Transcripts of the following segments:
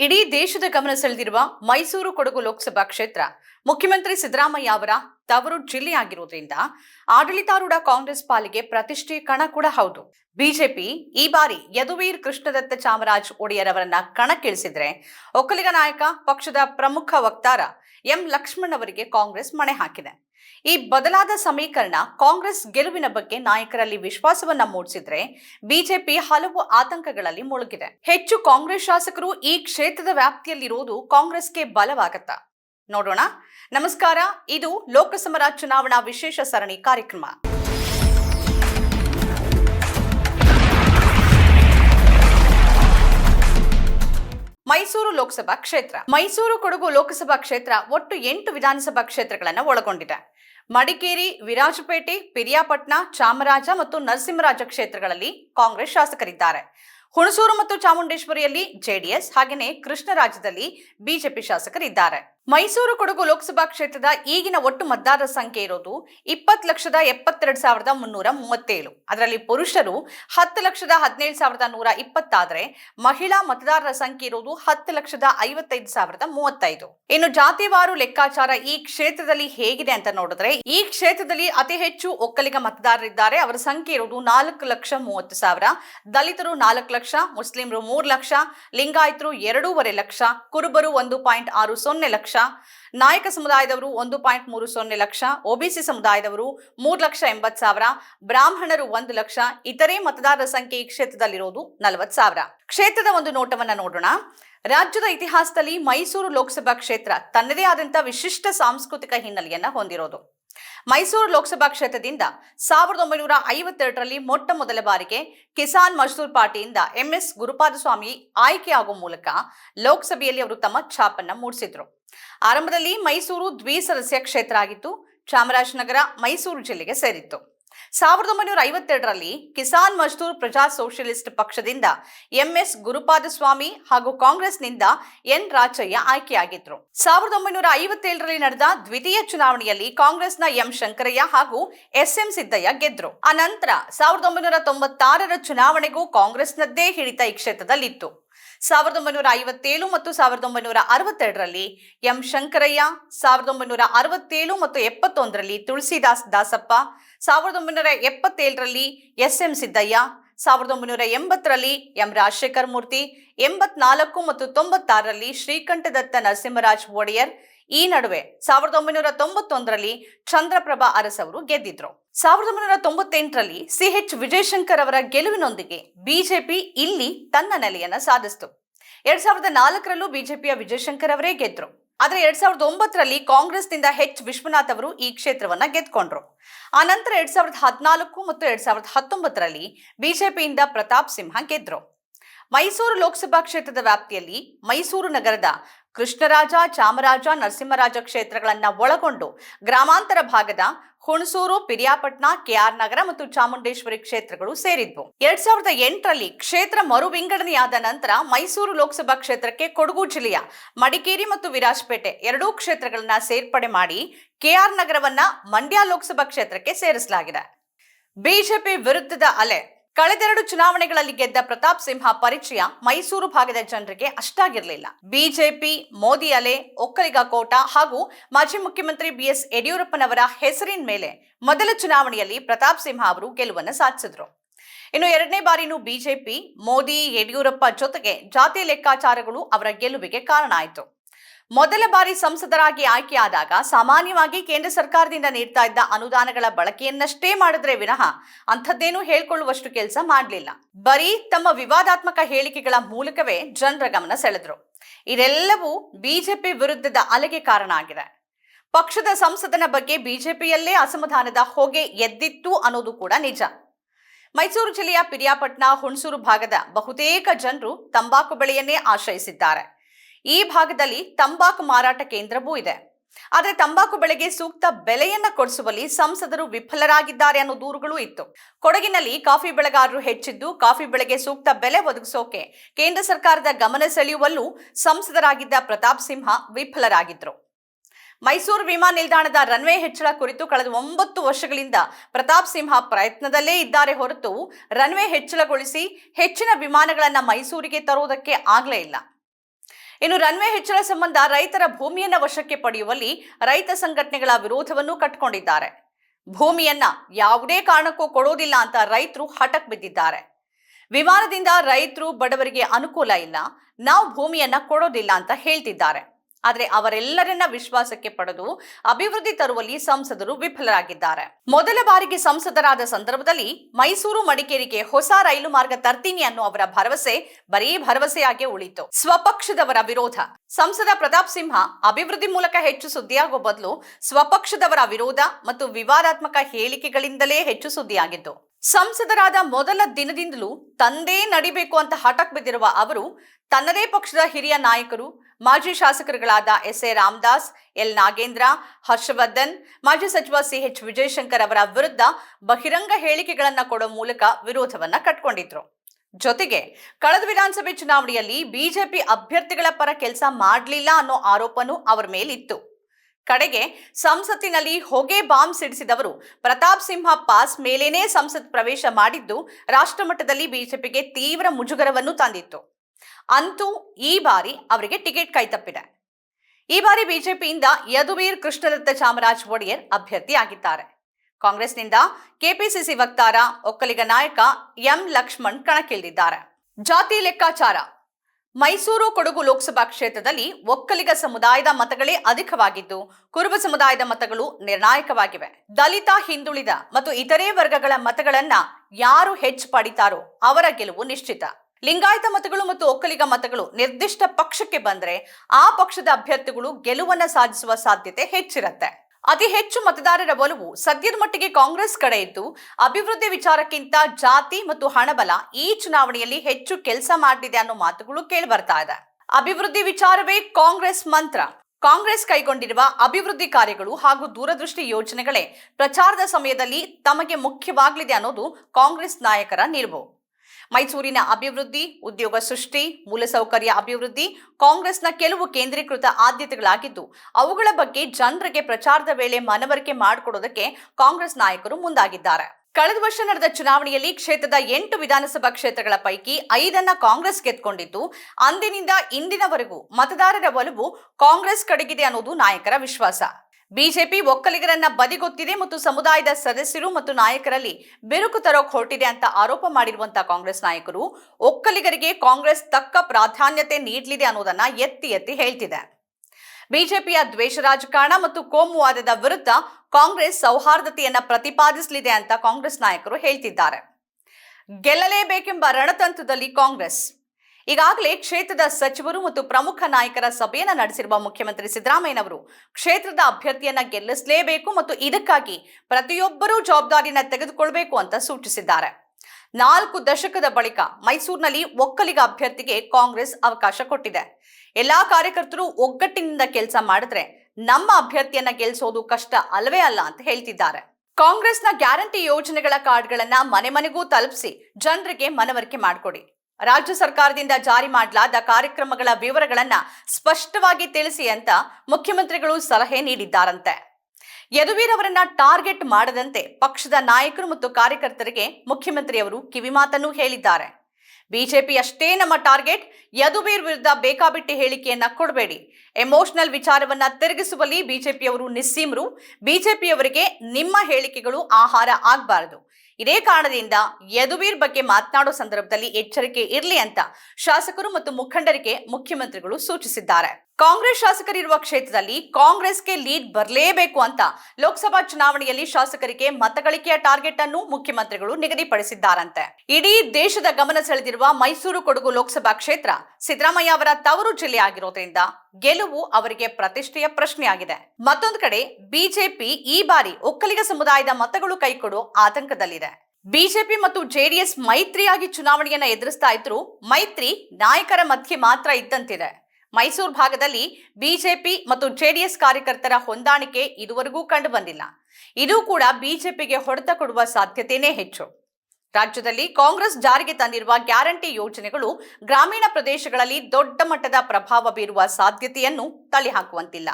ಇಡೀ ದೇಶದ ಗಮನ ಸೆಳೆದಿರುವ ಮೈಸೂರು ಕೊಡಗು ಲೋಕಸಭಾ ಕ್ಷೇತ್ರ. ಮುಖ್ಯಮಂತ್ರಿ ಸಿದ್ದರಾಮಯ್ಯ ಅವರ ತವರು ಜಿಲ್ಲೆಯಾಗಿರುವುದರಿಂದ ಆಡಳಿತಾರೂಢ ಕಾಂಗ್ರೆಸ್ ಪಾಲಿಗೆ ಪ್ರತಿಷ್ಠೆ ಕಣ ಕೂಡ ಹೌದು. ಬಿಜೆಪಿ ಈ ಬಾರಿ ಯದುವೀರ್ ಕೃಷ್ಣದತ್ತ ಚಾಮರಾಜ್ ಒಡೆಯರ್ ಅವರನ್ನ ಕಣಕ್ಕಿಳಿಸಿದ್ರೆ, ಒಕ್ಕಲಿಗ ನಾಯಕ ಪಕ್ಷದ ಪ್ರಮುಖ ವಕ್ತಾರ ಎಂ ಲಕ್ಷ್ಮಣ್ ಅವರಿಗೆ ಕಾಂಗ್ರೆಸ್ ಮಣೆ ಹಾಕಿದೆ. ಈ ಬದಲಾದ ಸಮೀಕರಣ ಕಾಂಗ್ರೆಸ್ ಗೆಲುವಿನ ಬಗ್ಗೆ ನಾಯಕರಲ್ಲಿ ವಿಶ್ವಾಸವನ್ನ ಮೂಡಿಸಿದ್ರೆ ಬಿಜೆಪಿ ಹಲವು ಆತಂಕಗಳಲ್ಲಿ ಮುಳುಗಿದೆ. ಹೆಚ್ಚು ಕಾಂಗ್ರೆಸ್ ಶಾಸಕರು ಈ ಕ್ಷೇತ್ರದ ವ್ಯಾಪ್ತಿಯಲ್ಲಿರುವುದು ಕಾಂಗ್ರೆಸ್ಗೆ ಬಲವಾಗತ್ತ? ನೋಡೋಣ. ನಮಸ್ಕಾರ. ಇದು ಲೋಕಸಮರ ಚುನಾವಣಾ ವಿಶೇಷ ಸರಣಿ ಕಾರ್ಯಕ್ರಮ. ಮೈಸೂರು ಲೋಕಸಭಾ ಕ್ಷೇತ್ರ. ಮೈಸೂರು ಕೊಡಗು ಲೋಕಸಭಾ ಕ್ಷೇತ್ರ ಒಟ್ಟು ಎಂಟು ವಿಧಾನಸಭಾ ಕ್ಷೇತ್ರಗಳನ್ನು ಒಳಗೊಂಡಿದೆ. ಮಡಿಕೇರಿ, ವಿರಾಜಪೇಟೆ, ಪಿರಿಯಾಪಟ್ನ, ಚಾಮರಾಜ ಮತ್ತು ನರಸಿಂಹರಾಜ ಕ್ಷೇತ್ರಗಳಲ್ಲಿ ಕಾಂಗ್ರೆಸ್ ಶಾಸಕರಿದ್ದಾರೆ. ಹುಣಸೂರು ಮತ್ತು ಚಾಮುಂಡೇಶ್ವರಿಯಲ್ಲಿ ಜೆಡಿಎಸ್ ಹಾಗೆಯೇ ಕೃಷ್ಣರಾಜದಲ್ಲಿ ಬಿಜೆಪಿ ಶಾಸಕರಿದ್ದಾರೆ. ಮೈಸೂರು ಕೊಡಗು ಲೋಕಸಭಾ ಕ್ಷೇತ್ರದ ಈಗಿನ ಒಟ್ಟು ಮತದಾರರ ಸಂಖ್ಯೆ ಇರೋದು ಇಪ್ಪತ್ತು ಲಕ್ಷದ ಎಪ್ಪತ್ತೆರಡು ಸಾವಿರದ ಮುನ್ನೂರ ಮೂವತ್ತೇಳು. ಅದರಲ್ಲಿ ಪುರುಷರು ಹತ್ತು ಲಕ್ಷದ ಹದಿನೇಳು ಸಾವಿರದ ನೂರ ಇಪ್ಪತ್ತಾದ್ರೆ, ಮಹಿಳಾ ಮತದಾರರ ಸಂಖ್ಯೆ ಇರೋದು ಹತ್ತು ಲಕ್ಷದ ಐವತ್ತೈದು ಸಾವಿರದ ಮೂವತ್ತೈದು. ಇನ್ನು ಜಾತಿವಾರು ಲೆಕ್ಕಾಚಾರ ಈ ಕ್ಷೇತ್ರದಲ್ಲಿ ಹೇಗಿದೆ ಅಂತ ನೋಡಿದ್ರೆ, ಈ ಕ್ಷೇತ್ರದಲ್ಲಿ ಅತಿ ಹೆಚ್ಚು ಒಕ್ಕಲಿಗ ಮತದಾರರಿದ್ದಾರೆ. ಅವರ ಸಂಖ್ಯೆ ಇರೋದು ನಾಲ್ಕು ಲಕ್ಷ ಮೂವತ್ತು ಸಾವಿರ. ದಲಿತರು ನಾಲ್ಕು ಲಕ್ಷ, ಮುಸ್ಲಿಮರು ಮೂರು ಲಕ್ಷ, ಲಿಂಗಾಯತರು ಎರಡೂವರೆ ಲಕ್ಷ, ಕುರುಬರು ಒಂದು ಪಾಯಿಂಟ್ ಆರು ಸೊನ್ನೆ ಲಕ್ಷ ನಾಯಕ ಸಮುದಾಯದವರು ಒಂದು ಪಾಯಿಂಟ್ ಮೂರು ಸೊನ್ನೆ ಲಕ್ಷ ಒಬಿಸಿ ಸಮುದಾಯದವರು ಮೂರು ಲಕ್ಷ ಎಂಬತ್ತು ಸಾವಿರ, ಬ್ರಾಹ್ಮಣರು ಒಂದು ಲಕ್ಷ, ಇತರೆ ಮತದಾರರ ಸಂಖ್ಯೆ ಈ ಕ್ಷೇತ್ರದಲ್ಲಿರೋದು ನಲವತ್ತು ಸಾವಿರ. ಕ್ಷೇತ್ರದ ಒಂದು ನೋಟವನ್ನು ನೋಡೋಣ. ರಾಜ್ಯದ ಇತಿಹಾಸದಲ್ಲಿ ಮೈಸೂರು ಲೋಕಸಭಾ ಕ್ಷೇತ್ರ ತನ್ನದೇ ಆದಂತಹ ವಿಶಿಷ್ಟ ಸಾಂಸ್ಕೃತಿಕ ಹಿನ್ನೆಲೆಯನ್ನ ಹೊಂದಿರೋದು. ಮೈಸೂರು ಲೋಕಸಭಾ ಕ್ಷೇತ್ರದಿಂದ ಸಾವಿರದ ಒಂಬೈನೂರ ಐವತ್ತೆರಡರಲ್ಲಿ ಮೊಟ್ಟ ಮೊದಲ ಬಾರಿಗೆ ಕಿಸಾನ್ ಮಜ್ದೂರ್ ಪಾರ್ಟಿಯಿಂದ ಎಂಎಸ್ ಗುರುಪಾದಸ್ವಾಮಿ ಆಯ್ಕೆಯಾಗುವ ಮೂಲಕ ಲೋಕಸಭೆಯಲ್ಲಿ ಅವರು ತಮ್ಮ ಛಾಪನ್ನ ಮೂಡಿಸಿದ್ರು. ಆರಂಭದಲ್ಲಿ ಮೈಸೂರು ದ್ವಿಸದಸ್ಯ ಕ್ಷೇತ್ರ ಆಗಿತ್ತು. ಚಾಮರಾಜನಗರ ಮೈಸೂರು ಜಿಲ್ಲೆಗೆ ಸೇರಿತ್ತು. ಸಾವಿರದ ಒಂಬೈನೂರ ಐವತ್ತೆರಡರಲ್ಲಿ ಕಿಸಾನ್ ಮಜ್ದೂರ್ ಪ್ರಜಾ ಸೋಷಿಯಲಿಸ್ಟ್ ಪಕ್ಷದಿಂದ ಎಂಎಸ್ ಗುರುಪಾದಸ್ವಾಮಿ ಹಾಗೂ ಕಾಂಗ್ರೆಸ್ನಿಂದ ಎನ್ ರಾಚಯ್ಯ ಆಯ್ಕೆಯಾಗಿದ್ರು. ಸಾವಿರದ ಒಂಬೈನೂರ ಐವತ್ತೇಳರಲ್ಲಿ ನಡೆದ ದ್ವಿತೀಯ ಚುನಾವಣೆಯಲ್ಲಿ ಕಾಂಗ್ರೆಸ್ನ ಎಂ ಶಂಕರಯ್ಯ ಹಾಗೂ ಎಸ್ ಎಂ ಸಿದ್ದಯ್ಯ ಗೆದ್ರು. ಅನಂತರ ನಂತರ ಸಾವಿರದ ಒಂಬೈನೂರ ತೊಂಬತ್ತಾರರ ಚುನಾವಣೆಗೂ ಕಾಂಗ್ರೆಸ್ನದ್ದೇ ಹಿಡಿತ ಈ ಕ್ಷೇತ್ರದಲ್ಲಿತ್ತು. ಸಾವಿರದ ಒಂಬೈನೂರ ಐವತ್ತೇಳು ಮತ್ತು ಸಾವಿರದ ಒಂಬೈನೂರ ಅರವತ್ತೆರಡರಲ್ಲಿ ಎಂ ಶಂಕರಯ್ಯ, ಸಾವಿರದ ಒಂಬೈನೂರ ಅರವತ್ತೇಳು ಮತ್ತು ಎಪ್ಪತ್ತೊಂದರಲ್ಲಿ ತುಳಸಿದಾಸ್ ದಾಸಪ್ಪ, ಸಾವಿರದ ಒಂಬೈನೂರ ಎಪ್ಪತ್ತೇಳರಲ್ಲಿ ಎಸ್ ಎಂ ಸಿದ್ದಯ್ಯ, ಸಾವಿರದ ಒಂಬೈನೂರ ಎಂಬತ್ತರಲ್ಲಿ ಎಂ ರಾಜಶೇಖರ್ ಮೂರ್ತಿ, ಎಂಬತ್ನಾಲ್ಕು ಮತ್ತು ತೊಂಬತ್ತಾರರಲ್ಲಿ ಶ್ರೀಕಂಠದತ್ತ ನರಸಿಂಹರಾಜ್ ಒಡೆಯರ್ ಈ ನಡುವೆ ಸಾವಿರದ ಒಂಬೈನೂರ ತೊಂಬತ್ತೊಂದರಲ್ಲಿ ಚಂದ್ರಪ್ರಭಾ ಅರಸ್ ಅವರು ಗೆದ್ದಿದ್ರು. ಸಾವಿರದ ಒಂಬೈನೂರ ತೊಂಬತ್ತೆಂಟರಲ್ಲಿ ಸಿ ಹೆಚ್ ವಿಜಯಶಂಕರ್ ಅವರ ಗೆಲುವಿನೊಂದಿಗೆ ಬಿಜೆಪಿ ಇಲ್ಲಿ ತನ್ನ ನೆಲೆಯನ್ನ ಸಾಧಿಸಿತು. ಎರಡ್ ಸಾವಿರದ ನಾಲ್ಕರಲ್ಲೂ ಬಿಜೆಪಿಯ ವಿಜಯಶಂಕರ್ ಅವರೇ ಗೆದ್ರು. ಆದರೆ ಎರಡ್ ಸಾವಿರದ ಒಂಬತ್ತರಲ್ಲಿ ಕಾಂಗ್ರೆಸ್ನಿಂದ ಹೆಚ್ ವಿಶ್ವನಾಥ್ ಅವರು ಈ ಕ್ಷೇತ್ರವನ್ನ ಗೆದ್ಕೊಂಡ್ರು. ಆ ನಂತರ ಎರಡ್ ಸಾವಿರದ ಹದಿನಾಲ್ಕು ಮತ್ತು ಎರಡ್ ಸಾವಿರದ ಹತ್ತೊಂಬತ್ತರಲ್ಲಿ ಬಿಜೆಪಿಯಿಂದ ಪ್ರತಾಪ್ ಸಿಂಹ ಗೆದ್ರು. ಮೈಸೂರು ಲೋಕಸಭಾ ಕ್ಷೇತ್ರದ ವ್ಯಾಪ್ತಿಯಲ್ಲಿ ಮೈಸೂರು ನಗರದ ಕೃಷ್ಣರಾಜ, ಚಾಮರಾಜ, ನರಸಿಂಹರಾಜ ಕ್ಷೇತ್ರಗಳನ್ನ ಒಳಗೊಂಡು ಗ್ರಾಮಾಂತರ ಭಾಗದ ಹುಣಸೂರು, ಪಿರಿಯಾಪಟ್ನ, ಕೆಆರ್ ನಗರ ಮತ್ತು ಚಾಮುಂಡೇಶ್ವರಿ ಕ್ಷೇತ್ರಗಳು ಸೇರಿದ್ವು. ಎರಡ್ ಸಾವಿರದ ಎಂಟರಲ್ಲಿ ಕ್ಷೇತ್ರ ಮರು ವಿಂಗಡಣೆಯಾದ ನಂತರ ಮೈಸೂರು ಲೋಕಸಭಾ ಕ್ಷೇತ್ರಕ್ಕೆ ಕೊಡಗು ಜಿಲ್ಲೆಯ ಮಡಿಕೇರಿ ಮತ್ತು ವಿರಾಜಪೇಟೆ ಎರಡೂ ಕ್ಷೇತ್ರಗಳನ್ನ ಸೇರ್ಪಡೆ ಮಾಡಿ ಕೆಆರ್ ನಗರವನ್ನ ಮಂಡ್ಯ ಲೋಕಸಭಾ ಕ್ಷೇತ್ರಕ್ಕೆ ಸೇರಿಸಲಾಗಿದೆ. ಬಿಜೆಪಿ ವಿರುದ್ಧದ ಅಲೆ ಕಳೆದೆರಡು ಚುನಾವಣೆಗಳಲ್ಲಿ ಗೆದ್ದ ಪ್ರತಾಪ್ ಸಿಂಹ ಪರಿಚಯ ಮೈಸೂರು ಭಾಗದ ಜನರಿಗೆ ಅಷ್ಟಾಗಿರಲಿಲ್ಲ. ಬಿಜೆಪಿ, ಮೋದಿ ಅಲೆ, ಒಕ್ಕಲಿಗ ಕೋಟ ಹಾಗೂ ಮಾಜಿ ಮುಖ್ಯಮಂತ್ರಿ ಬಿಎಸ್ ಯಡಿಯೂರಪ್ಪನವರ ಹೆಸರಿನ ಮೇಲೆ ಮೊದಲ ಚುನಾವಣೆಯಲ್ಲಿ ಪ್ರತಾಪ್ ಸಿಂಹ ಅವರು ಗೆಲುವನ್ನು ಸಾಧಿಸಿದ್ರು. ಇನ್ನು ಎರಡನೇ ಬಾರಿನೂ ಬಿಜೆಪಿ, ಮೋದಿ, ಯಡಿಯೂರಪ್ಪ ಜೊತೆಗೆ ಜಾತಿ ಲೆಕ್ಕಾಚಾರಗಳು ಅವರ ಗೆಲುವಿಗೆ ಕಾರಣ ಆಯಿತು. ಮೊದಲ ಬಾರಿ ಸಂಸದರಾಗಿ ಆಯ್ಕೆಯಾದಾಗ ಸಾಮಾನ್ಯವಾಗಿ ಕೇಂದ್ರ ಸರ್ಕಾರದಿಂದ ನೀಡ್ತಾ ಇದ್ದ ಅನುದಾನಗಳ ಬಳಕೆಯನ್ನಷ್ಟೇ ಮಾಡಿದ್ರೆ ವಿನಃ ಅಂಥದ್ದೇನೂ ಹೇಳ್ಕೊಳ್ಳುವಷ್ಟು ಕೆಲಸ ಮಾಡಲಿಲ್ಲ. ಬರೀ ತಮ್ಮ ವಿವಾದಾತ್ಮಕ ಹೇಳಿಕೆಗಳ ಮೂಲಕವೇ ಜನರ ಗಮನ ಸೆಳೆದ್ರು. ಇದೆಲ್ಲವೂ ಬಿಜೆಪಿ ವಿರುದ್ಧದ ಅಲೆಗೆ ಕಾರಣ ಆಗಿದೆ. ಪಕ್ಷದ ಸಂಸದನ ಬಗ್ಗೆ ಬಿಜೆಪಿಯಲ್ಲೇ ಅಸಮಾಧಾನದ ಹೊಗೆ ಎದ್ದಿತ್ತು ಅನ್ನೋದು ಕೂಡ ನಿಜ. ಮೈಸೂರು ಜಿಲ್ಲೆಯ ಪಿರಿಯಾಪಟ್ನ ಹುಣಸೂರು ಭಾಗದ ಬಹುತೇಕ ಜನರು ತಂಬಾಕು ಬೆಳೆಯನ್ನೇ ಆಶ್ರಯಿಸಿದ್ದಾರೆ. ಈ ಭಾಗದಲ್ಲಿ ತಂಬಾಕು ಮಾರಾಟ ಕೇಂದ್ರವೂ ಇದೆ. ಆದರೆ ತಂಬಾಕು ಬೆಳೆಗೆ ಸೂಕ್ತ ಬೆಲೆಯನ್ನ ಕೊಡಿಸುವಲ್ಲಿ ಸಂಸದರು ವಿಫಲರಾಗಿದ್ದಾರೆ ಅನ್ನೋ ದೂರುಗಳು ಇತ್ತು. ಕೊಡಗಿನಲ್ಲಿ ಕಾಫಿ ಬೆಳೆಗಾರರು ಹೆಚ್ಚಿದ್ದು, ಕಾಫಿ ಬೆಳೆಗೆ ಸೂಕ್ತ ಬೆಲೆ ಒದಗಿಸೋಕೆ ಕೇಂದ್ರ ಸರ್ಕಾರದ ಗಮನ ಸೆಳೆಯುವಲ್ಲೂ ಸಂಸದರಾಗಿದ್ದ ಪ್ರತಾಪ್ ಸಿಂಹ ವಿಫಲರಾಗಿದ್ರು. ಮೈಸೂರು ವಿಮಾನ ನಿಲ್ದಾಣದ ರನ್ವೇ ಹೆಚ್ಚಳ ಕುರಿತು ಕಳೆದ ಒಂಬತ್ತು ವರ್ಷಗಳಿಂದ ಪ್ರತಾಪ್ ಸಿಂಹ ಪ್ರಯತ್ನದಲ್ಲೇ ಇದ್ದಾರೆ ಹೊರತು ರನ್ವೇ ಹೆಚ್ಚಳಗೊಳಿಸಿ ಹೆಚ್ಚಿನ ವಿಮಾನಗಳನ್ನು ಮೈಸೂರಿಗೆ ತರುವುದಕ್ಕೆ ಆಗಲೇ ಇಲ್ಲ. ಇನ್ನು ರನ್ವೇ ಹೆಚ್ಚಳ ಸಂಬಂಧ ರೈತರ ಭೂಮಿಯನ್ನ ವಶಕ್ಕೆ ಪಡೆಯುವಲ್ಲಿ ರೈತ ಸಂಘಟನೆಗಳ ವಿರೋಧವನ್ನು ಕಟ್ಟಿಕೊಂಡಿದ್ದಾರೆ ಭೂಮಿಯನ್ನ ಯಾವುದೇ ಕಾರಣಕ್ಕೂ ಕೊಡೋದಿಲ್ಲ ಅಂತ ರೈತರು ಹಠಕ್ ಬಿದ್ದಿದ್ದಾರೆ. ವಿಮಾನದಿಂದ ರೈತರು ಬಡವರಿಗೆ ಅನುಕೂಲ ಇಲ್ಲ. ನಾವು ಭೂಮಿಯನ್ನ ಕೊಡೋದಿಲ್ಲ ಅಂತ ಹೇಳ್ತಿದ್ದಾರೆ. ಆದ್ರೆ ಅವರೆಲ್ಲರನ್ನ ವಿಶ್ವಾಸಕ್ಕೆ ಪಡೆದು ಅಭಿವೃದ್ಧಿ ತರುವಲ್ಲಿ ಸಂಸದರು ವಿಫಲರಾಗಿದ್ದಾರೆ. ಮೊದಲ ಬಾರಿಗೆ ಸಂಸದರಾದ ಸಂದರ್ಭದಲ್ಲಿ ಮೈಸೂರು ಮಡಿಕೇರಿಗೆ ಹೊಸ ರೈಲು ಮಾರ್ಗ ತರ್ತೀನಿ ಅನ್ನೋ ಅವರ ಭರವಸೆ ಬರೀ ಭರವಸೆಯಾಗಿ ಉಳಿತು. ಸ್ವಪಕ್ಷದವರ ವಿರೋಧ. ಸಂಸದ ಪ್ರತಾಪ್ ಸಿಂಹ ಅಭಿವೃದ್ಧಿ ಮೂಲಕ ಹೆಚ್ಚು ಸುದ್ದಿಯಾಗುವ ಬದಲು ಸ್ವಪಕ್ಷದವರ ವಿರೋಧ ಮತ್ತು ವಿವಾದಾತ್ಮಕ ಹೇಳಿಕೆಗಳಿಂದಲೇ ಹೆಚ್ಚು ಸುದ್ದಿಯಾಗಿದ್ದು. ಸಂಸದರಾದ ಮೊದಲ ದಿನದಿಂದಲೂ ತಂದೇ ನಡಿಬೇಕು ಅಂತ ಹಠಕ್ ಬಿದ್ದಿರುವ ಅವರು ತನ್ನದೇ ಪಕ್ಷದ ಹಿರಿಯ ನಾಯಕರು ಮಾಜಿ ಶಾಸಕರುಗಳಾದ S A Ramdas, L Nagendra, Harshavardhan, ಮಾಜಿ ಸಚಿವ ಸಿಎಚ್ ವಿಜಯಶಂಕರ್ ಅವರ ವಿರುದ್ಧ ಬಹಿರಂಗ ಹೇಳಿಕೆಗಳನ್ನು ಕೊಡೋ ಮೂಲಕ ವಿರೋಧವನ್ನ ಕಟ್ಕೊಂಡಿದ್ರು. ಜೊತೆಗೆ ಕಳೆದ ವಿಧಾನಸಭೆ ಚುನಾವಣೆಯಲ್ಲಿ ಬಿಜೆಪಿ ಅಭ್ಯರ್ಥಿಗಳ ಪರ ಕೆಲಸ ಮಾಡಲಿಲ್ಲ ಅನ್ನೋ ಆರೋಪನೂ ಅವರ ಮೇಲಿತ್ತು. ಕಡೆಗೆ ಸಂಸತ್ತಿನಲ್ಲಿ ಹೊಗೆ ಬಾಂಬ್ ಸಿಡಿಸಿದವರು ಪ್ರತಾಪ್ ಸಿಂಹ ಪಾಸ್ ಮೇಲೇನೇ ಸಂಸತ್ ಪ್ರವೇಶ ಮಾಡಿದ್ದು ರಾಷ್ಟ್ರಮಟ್ಟದಲ್ಲಿ ಬಿಜೆಪಿಗೆ ತೀವ್ರ ಮುಜುಗರವನ್ನು ತಂದಿತ್ತು. ಅಂತೂ ಈ ಬಾರಿ ಅವರಿಗೆ ಟಿಕೆಟ್ ಕೈತಪ್ಪಿದೆ. ಈ ಬಾರಿ ಬಿಜೆಪಿಯಿಂದ ಯದುವೀರ್ ಕೃಷ್ಣದತ್ತ ಚಾಮರಾಜ್ ಒಡೆಯರ್ ಅಭ್ಯರ್ಥಿಯಾಗಿದ್ದಾರೆ. ಕಾಂಗ್ರೆಸ್ನಿಂದ ಕೆಪಿಸಿಸಿ ವಕ್ತಾರ, ಒಕ್ಕಲಿಗ ನಾಯಕ ಎಂ ಲಕ್ಷ್ಮಣ್ ಕಣಕ್ಕಿಳಿದಿದ್ದಾರೆ. ಜಾತಿ ಲೆಕ್ಕಾಚಾರ. ಮೈಸೂರು ಕೊಡಗು ಲೋಕಸಭಾ ಕ್ಷೇತ್ರದಲ್ಲಿ ಒಕ್ಕಲಿಗ ಸಮುದಾಯದ ಮತಗಳೇ ಅಧಿಕವಾಗಿದ್ದು, ಕುರುಬ ಸಮುದಾಯದ ಮತಗಳು ನಿರ್ಣಾಯಕವಾಗಿವೆ. ದಲಿತ, ಹಿಂದುಳಿದ ಮತ್ತು ಇತರೆ ವರ್ಗಗಳ ಮತಗಳನ್ನ ಯಾರು ಹೆಚ್ಚು ಪಡಿತಾರೋ ಅವರ ಗೆಲುವು ನಿಶ್ಚಿತ. ಲಿಂಗಾಯತ ಮತಗಳು ಮತ್ತು ಒಕ್ಕಲಿಗ ಮತಗಳು ನಿರ್ದಿಷ್ಟ ಪಕ್ಷಕ್ಕೆ ಬಂದ್ರೆ ಆ ಪಕ್ಷದ ಅಭ್ಯರ್ಥಿಗಳು ಗೆಲುವನ್ನ ಸಾಧಿಸುವ ಸಾಧ್ಯತೆ ಹೆಚ್ಚಿರುತ್ತೆ. ಅತಿ ಹೆಚ್ಚು ಮತದಾರರ ಒಲವು ಸದ್ಯದ ಮಟ್ಟಿಗೆ ಕಾಂಗ್ರೆಸ್ ಕಡೆ ಇದ್ದು, ಅಭಿವೃದ್ಧಿ ವಿಚಾರಕ್ಕಿಂತ ಜಾತಿ ಮತ್ತು ಹಣಬಲ ಈ ಚುನಾವಣೆಯಲ್ಲಿ ಹೆಚ್ಚು ಕೆಲಸ ಮಾಡಿದೆ ಅನ್ನೋ ಮಾತುಗಳು ಕೇಳಿಬರ್ತಾ ಇದೆ. ಅಭಿವೃದ್ಧಿ ವಿಚಾರವೇ ಕಾಂಗ್ರೆಸ್ ಮಂತ್ರ. ಕಾಂಗ್ರೆಸ್ ಕೈಗೊಂಡಿರುವ ಅಭಿವೃದ್ಧಿ ಕಾರ್ಯಗಳು ಹಾಗೂ ದೂರದೃಷ್ಟಿ ಯೋಜನೆಗಳೇ ಪ್ರಚಾರದ ಸಮಯದಲ್ಲಿ ತಮಗೆ ಮುಖ್ಯವಾಗಲಿದೆ ಅನ್ನೋದು ಕಾಂಗ್ರೆಸ್ ನಾಯಕರ ನಿಲುವು. ಮೈಸೂರಿನ ಅಭಿವೃದ್ಧಿ, ಉದ್ಯೋಗ ಸೃಷ್ಟಿ, ಮೂಲಸೌಕರ್ಯ ಅಭಿವೃದ್ಧಿ, ಕಾಂಗ್ರೆಸ್ನ ಕೆಲವು ಕೇಂದ್ರೀಕೃತ ಆದ್ಯತೆಗಳಾಗಿದ್ದು, ಅವುಗಳ ಬಗ್ಗೆ ಜನರಿಗೆ ಪ್ರಚಾರದ ವೇಳೆ ಮನವರಿಕೆ ಮಾಡಿಕೊಡೋದಕ್ಕೆ ಕಾಂಗ್ರೆಸ್ ನಾಯಕರು ಮುಂದಾಗಿದ್ದಾರೆ. ಕಳೆದ ವರ್ಷ ನಡೆದ ಚುನಾವಣೆಯಲ್ಲಿ ಕ್ಷೇತ್ರದ ಎಂಟು ವಿಧಾನಸಭಾ ಕ್ಷೇತ್ರಗಳ ಪೈಕಿ ಐದನ್ನ ಕಾಂಗ್ರೆಸ್ ಗೆದ್ಕೊಂಡಿದ್ದು ಅಂದಿನಿಂದ ಇಂದಿನವರೆಗೂ ಮತದಾರರ ಒಲವು ಕಾಂಗ್ರೆಸ್ ಕಡೆಗಿದೆ ಅನ್ನೋದು ನಾಯಕರ ವಿಶ್ವಾಸ. ಬಿಜೆಪಿ ಒಕ್ಕಲಿಗರನ್ನ ಬದಿಗೊತ್ತಿದೆ ಮತ್ತು ಸಮುದಾಯದ ಸದಸ್ಯರು ಮತ್ತು ನಾಯಕರಲ್ಲಿ ಬಿರುಕು ತರೋಕ್ ಹೊರಟಿದೆ ಅಂತ ಆರೋಪ ಮಾಡಿರುವಂತಹ ಕಾಂಗ್ರೆಸ್ ನಾಯಕರು ಒಕ್ಕಲಿಗರಿಗೆ ಕಾಂಗ್ರೆಸ್ ತಕ್ಕ ಪ್ರಾಧಾನ್ಯತೆ ನೀಡಲಿದೆ ಅನ್ನೋದನ್ನ ಎತ್ತಿ ಎತ್ತಿ ಹೇಳ್ತಿದೆ. ಬಿಜೆಪಿಯ ದ್ವೇಷ ರಾಜಕಾರಣ ಮತ್ತು ಕೋಮುವಾದದ ವಿರುದ್ಧ ಕಾಂಗ್ರೆಸ್ ಸೌಹಾರ್ದತೆಯನ್ನ ಪ್ರತಿಪಾದಿಸಲಿದೆ ಅಂತ ಕಾಂಗ್ರೆಸ್ ನಾಯಕರು ಹೇಳ್ತಿದ್ದಾರೆ. ಗೆಲ್ಲಲೇಬೇಕೆಂಬ ರಣತಂತ್ರದಲ್ಲಿ ಕಾಂಗ್ರೆಸ್ ಈಗಾಗಲೇ ಕ್ಷೇತ್ರದ ಸಚಿವರು ಮತ್ತು ಪ್ರಮುಖ ನಾಯಕರ ಸಭೆಯನ್ನು ನಡೆಸಿರುವ ಮುಖ್ಯಮಂತ್ರಿ ಸಿದ್ದರಾಮಯ್ಯನವರು ಕ್ಷೇತ್ರದ ಅಭ್ಯರ್ಥಿಯನ್ನ ಗೆಲ್ಲಿಸಲೇಬೇಕು ಮತ್ತು ಇದಕ್ಕಾಗಿ ಪ್ರತಿಯೊಬ್ಬರೂ ಜವಾಬ್ದಾರಿಯನ್ನ ತೆಗೆದುಕೊಳ್ಬೇಕು ಅಂತ ಸೂಚಿಸಿದ್ದಾರೆ. ನಾಲ್ಕು ದಶಕದ ಬಳಿಕ ಮೈಸೂರಿನಲ್ಲಿ ಒಕ್ಕಲಿಗ ಅಭ್ಯರ್ಥಿಗೆ ಕಾಂಗ್ರೆಸ್ ಅವಕಾಶ ಕೊಟ್ಟಿದೆ. ಎಲ್ಲಾ ಕಾರ್ಯಕರ್ತರು ಒಗ್ಗಟ್ಟಿನಿಂದ ಕೆಲಸ ಮಾಡಿದ್ರೆ ನಮ್ಮ ಅಭ್ಯರ್ಥಿಯನ್ನ ಗೆಲ್ಲಿಸೋದು ಕಷ್ಟ ಅಲ್ಲವೇ ಅಲ್ಲ ಅಂತ ಹೇಳ್ತಿದ್ದಾರೆ. ಕಾಂಗ್ರೆಸ್ನ ಗ್ಯಾರಂಟಿ ಯೋಜನೆಗಳ ಕಾರ್ಡ್ಗಳನ್ನ ಮನೆ ಮನೆಗೂ ತಲುಪಿಸಿ ಜನರಿಗೆ ಮನವರಿಕೆ ಮಾಡಿಕೊಡಿ. ರಾಜ್ಯ ಸರ್ಕಾರದಿಂದ ಜಾರಿ ಮಾಡಲಾದ ಕಾರ್ಯಕ್ರಮಗಳ ವಿವರಗಳನ್ನ ಸ್ಪಷ್ಟವಾಗಿ ತಿಳಿಸಿ ಅಂತ ಮುಖ್ಯಮಂತ್ರಿಗಳು ಸಲಹೆ ನೀಡಿದ್ದಾರಂತೆ. ಯದುವೀರ್ ಅವರನ್ನ ಟಾರ್ಗೆಟ್ ಮಾಡದಂತೆ ಪಕ್ಷದ ನಾಯಕರು ಮತ್ತು ಕಾರ್ಯಕರ್ತರಿಗೆ ಮುಖ್ಯಮಂತ್ರಿಯವರು ಕಿವಿಮಾತನ್ನು ಹೇಳಿದ್ದಾರೆ. ಬಿಜೆಪಿ ಅಷ್ಟೇ ನಮ್ಮ ಟಾರ್ಗೆಟ್, ಯದುವೀರ್ ವಿರುದ್ಧ ಬೇಕಾಬಿಟ್ಟಿ ಹೇಳಿಕೆಯನ್ನ ಕೊಡಬೇಡಿ. ಎಮೋಷನಲ್ ವಿಚಾರವನ್ನ ತಿರುಗಿಸುವಲ್ಲಿ ಬಿಜೆಪಿಯವರು ನಿಸ್ಸೀಮರು. ಬಿಜೆಪಿಯವರಿಗೆ ನಿಮ್ಮ ಹೇಳಿಕೆಗಳು ಆಹಾರ ಆಗಬಾರದು. ಇದೇ ಕಾರಣದಿಂದ ಯದುವೀರ್ ಬಗ್ಗೆ ಮಾತನಾಡೋ ಸಂದರ್ಭದಲ್ಲಿ ಎಚ್ಚರಿಕೆ ಇರಲಿ ಅಂತ ಶಾಸಕರು ಮತ್ತು ಮುಖಂಡರಿಗೆ ಮುಖ್ಯಮಂತ್ರಿಗಳು ಸೂಚಿಸಿದ್ದಾರೆ. ಕಾಂಗ್ರೆಸ್ ಶಾಸಕರಿರುವ ಕ್ಷೇತ್ರದಲ್ಲಿ ಕಾಂಗ್ರೆಸ್ಗೆ ಲೀಡ್ ಬರಲೇಬೇಕು ಅಂತ ಲೋಕಸಭಾ ಚುನಾವಣೆಯಲ್ಲಿ ಶಾಸಕರಿಗೆ ಮತಗಳಿಕೆಯ ಟಾರ್ಗೆಟ್ ಅನ್ನು ಮುಖ್ಯಮಂತ್ರಿಗಳು ನಿಗದಿಪಡಿಸಿದ್ದಾರಂತೆ. ಇಡೀ ದೇಶದ ಗಮನ ಸೆಳೆದಿರುವ ಮೈಸೂರು ಕೊಡಗು ಲೋಕಸಭಾ ಕ್ಷೇತ್ರ ಸಿದ್ದರಾಮಯ್ಯ ಅವರ ತವರು ಜಿಲ್ಲೆ ಆಗಿರೋದ್ರಿಂದ ಗೆಲುವು ಅವರಿಗೆ ಪ್ರತಿಷ್ಠೆಯ ಪ್ರಶ್ನೆಯಾಗಿದೆ. ಮತ್ತೊಂದು ಕಡೆ, ಬಿಜೆಪಿ ಈ ಬಾರಿ ಒಕ್ಕಲಿಗ ಸಮುದಾಯದ ಮತಗಳು ಕೈಕೊಡೋ ಆತಂಕದಲ್ಲಿದೆ. ಬಿಜೆಪಿ ಮತ್ತು ಜೆಡಿಎಸ್ ಮೈತ್ರಿಯಾಗಿ ಚುನಾವಣೆಯನ್ನ ಎದುರಿಸ್ತಾ ಇದ್ರು ಮೈತ್ರಿ ನಾಯಕರ ಮಧ್ಯೆ ಮಾತ್ರ ಇದ್ದಂತಿದೆ. ಮೈಸೂರು ಭಾಗದಲ್ಲಿ ಬಿಜೆಪಿ ಮತ್ತು ಜೆಡಿಎಸ್ ಕಾರ್ಯಕರ್ತರ ಹೊಂದಾಣಿಕೆ ಇದುವರೆಗೂ ಕಂಡು ಬಂದಿಲ್ಲ. ಇದು ಕೂಡ ಬಿಜೆಪಿಗೆ ಹೊಡೆತ ಕೊಡುವ ಸಾಧ್ಯತೆಯೇ ಹೆಚ್ಚು. ರಾಜ್ಯದಲ್ಲಿ ಕಾಂಗ್ರೆಸ್ ಜಾರಿಗೆ ತಂದಿರುವ ಗ್ಯಾರಂಟಿ ಯೋಜನೆಗಳು ಗ್ರಾಮೀಣ ಪ್ರದೇಶಗಳಲ್ಲಿ ದೊಡ್ಡ ಮಟ್ಟದ ಪ್ರಭಾವ ಬೀರುವ ಸಾಧ್ಯತೆಯನ್ನು ತಳ್ಳಿಹಾಕುವಂತಿಲ್ಲ.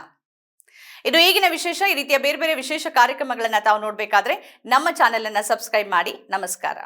ಇದು ಈಗಿನ ವಿಶೇಷ, ಈ ರೀತಿಯ ಬೇರೆ ಬೇರೆ ವಿಶೇಷ ಕಾರ್ಯಕ್ರಮಗಳನ್ನು ತಾವು ನೋಡಬೇಕಾದ್ರೆ ನಮ್ಮ ಚಾನೆಲ್ ಅನ್ನು ಸಬ್ಸ್ಕ್ರೈಬ್ ಮಾಡಿ. ನಮಸ್ಕಾರ.